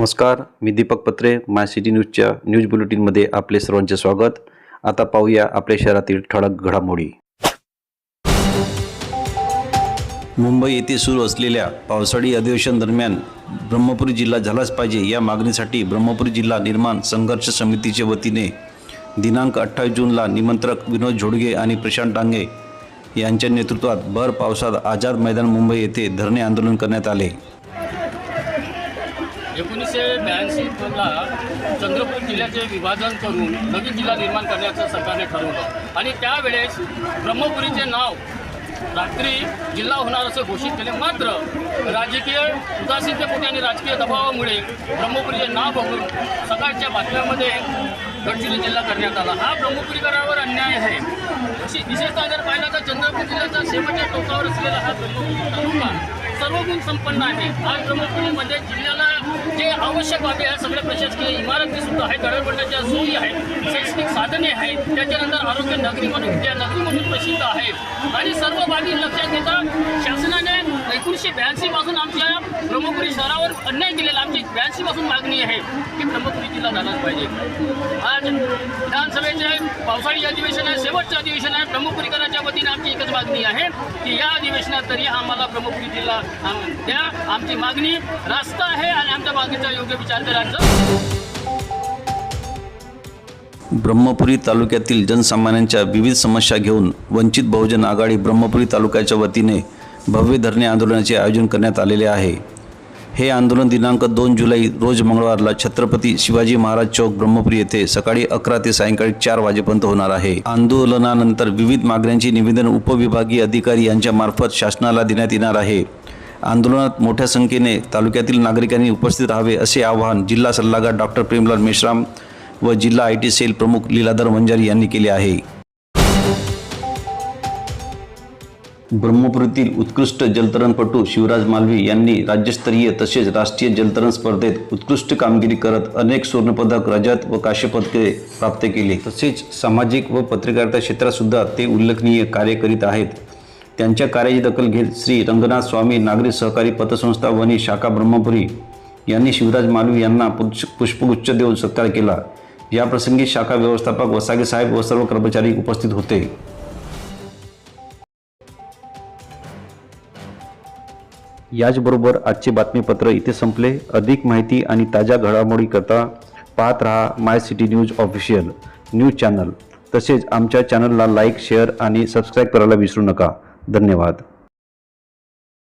नमस्कार मी दीपक पत्रे माय सिटी न्यूजच्या न्यूज बुलेटिनमध्ये आपले सर्वांचे स्वागत. आता पाहूया आपल्या शहरातील ठळक घडामोडी. मुंबई येथे सुरू असलेल्या पावसाळी अधिवेशन दरम्यान ब्रह्मपुरी जिल्हा झालाच पाहिजे या मागणीसाठी ब्रह्मपुरी जिल्हा निर्माण संघर्ष समितीच्या वतीने दिनांक अठ्ठावीस जूनला निमंत्रक विनोद झोडगे आणि प्रशांत डांगे यांच्या नेतृत्वात भर पावसात आझाद मैदान मुंबई येथे धरणे आंदोलन करण्यात आले. एकोणीसशे ब्याऐंशीला चंद्रपूर जिल्ह्याचे विभाजन करून नवीन जिल्हा निर्माण करण्याचं सरकारने ठरवलं. आणि त्यावेळेस ब्रह्मपुरीचे नाव रात्री जिल्हा होणार असं घोषित केले. मात्र राजकीय उदासीनतेपोटी आणि राजकीय दबावामुळे ब्रह्मपुरीचे नाव बघून सकाळच्या बातम्यामध्ये गडचिरोली जिल्हा करण्यात आला. हा ब्रह्मपुरीकरावर अन्याय आहे. विशेषतः जर पाहिलं तर चंद्रपूर जिल्ह्याचा शेवटच्या टोकावर असलेला हा ब्रह्मपुरी तालुका सर्व गुण संपन्न आहे. आज ब्रह्मपुरीमध्ये जिल्ह्याला जे आवश्यक बाबी आहे सगळ्या प्रशासकीय इमारती सुद्धा आहेत दळणवळणाच्या सोयी आहेत शैक्षणिक साधने आहेत त्याच्यानंतर आरोग्य नगरी म्हणून विद्या नगरी म्हणून प्रसिद्ध आहे आणि सर्व बाबी लक्षात घेता शासनाने एकोणीसशे ब्याऐंशी पासून आमच्या ब्रह्मपुरी शहरावर अन्याय केलेला ब्याऐंशीपासून मागणी आहे की ब्रह्मपुरी जिल्हा झालाच पाहिजे. आज विधानसभेचे पावसाळी अधिवेशन आहे शेवटचं अधिवेशन आहे. ब्रह्मपुरीकरांच्या वतीने आमची एकच मागणी आहे की या अधिवेशनात तरी आम्हाला ब्रह्मपुरी जिल्हा द्या. आमची मागणी रास्त आहे आणि आमच्या मागणीचा योग्य विचार करायचा ब्रह्मपुरी तालुक्यातील जनसामान्यांच्या विविध समस्या घेऊन वंचित बहुजन आघाडी ब्रह्मपुरी तालुक्याच्या वतीने भव्य धरणे आंदोलनाचे आयोजन करण्यात आलेले आहे. हे आंदोलन दिनांक दोन जुलै रोज मंगळवारला छत्रपती शिवाजी महाराज चौक ब्रह्मपुरी येथे सकाळी अकरा ते सायंकाळी चार वाजेपर्यंत होणार आहे. आंदोलनानंतर विविध मागण्यांची निवेदन उपविभागीय अधिकारी यांच्या मार्फत शासनाला देण्यात येणार आहे. आंदोलनात मोठ्या संख्येने तालुक्यातील नागरिकांनी उपस्थित राहावे असे आवाहन जिल्हा सल्लागार डॉक्टर प्रेमलाल मेश्राम व जिल्हा आय टी सेल प्रमुख लीलाधर वंजारी यांनी केले आहे. ब्रह्मपुरीतील उत्कृष्ट जलतरणपटू शिवराज मालवी यांनी राज्यस्तरीय तसेच राष्ट्रीय जलतरण स्पर्धेत उत्कृष्ट कामगिरी करत अनेक सुवर्णपदक रजत व काश्यपदके प्राप्त केले. तसेच सामाजिक व पत्रकारिता क्षेत्रातसुद्धा ते उल्लेखनीय कार्य करीत आहेत. त्यांच्या कार्याची दखल घेत श्री रंगनाथ स्वामी नागरी सहकारी पतसंस्था वनी शाखा ब्रह्मपुरी यांनी शिवराज मालवी यांना पुष्प- पुष्पगुच्छ देऊन सत्कार केला. याप्रसंगी शाखा व्यवस्थापक वसागे साहेब व सर्व कर्मचारी उपस्थित होते. याचबरोबर आजचे बातमीपत्र इथे संपले. अधिक माहिती आणि ताज्या घडामोडी करता पाहत रहा my city news official news channel. तसेच आमच्या चॅनलला लाईक शेअर आणि सबस्क्राईब करायला विसरू नका. धन्यवाद.